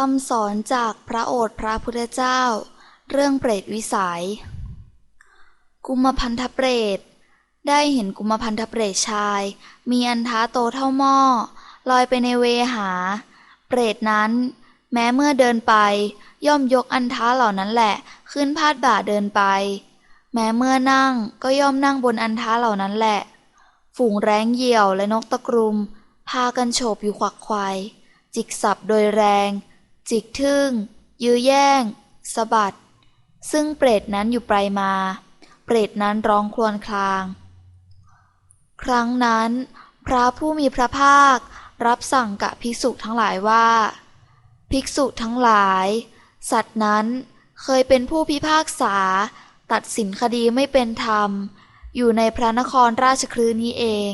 คำสอนจากพระโอษฐ์พระพุทธเจ้า เรื่องเปรตวิสัย กุมพันธเปรต ได้เห็นกุมพันธเปรตชาย มีอันท้าโตเท่าหม้อลอยไปในเวหา เปรตนั้น แม้เมื่อเดินไป ย่อมยกอันท้าเหล่านั้นแหละ ขึ้นพาดบ่าเดินไป แม้เมื่อนั่งก็ย่อมนั่งบนอันท้าเหล่านั้นแหละ ฝูงแร้งเหยี่ยวและนกตะกรุม พากันโฉบอยู่ขวักไขวายจิกสับโดยแรง จิกทึ่ง ยื้อแย่งสะบัด ซึ่งเปรตนั้นอยู่ไปมา เปรตนั้นร้องครวญคราง ครั้งนั้น พระผู้มีพระภาครับสั่งกับภิกษุทั้งหลายว่า ภิกษุทั้งหลาย สัตว์นั้นเคยเป็นผู้พิพากษา ตัดสินคดีไม่เป็นธรรม อยู่ในพระนครราชคลืนี้เอง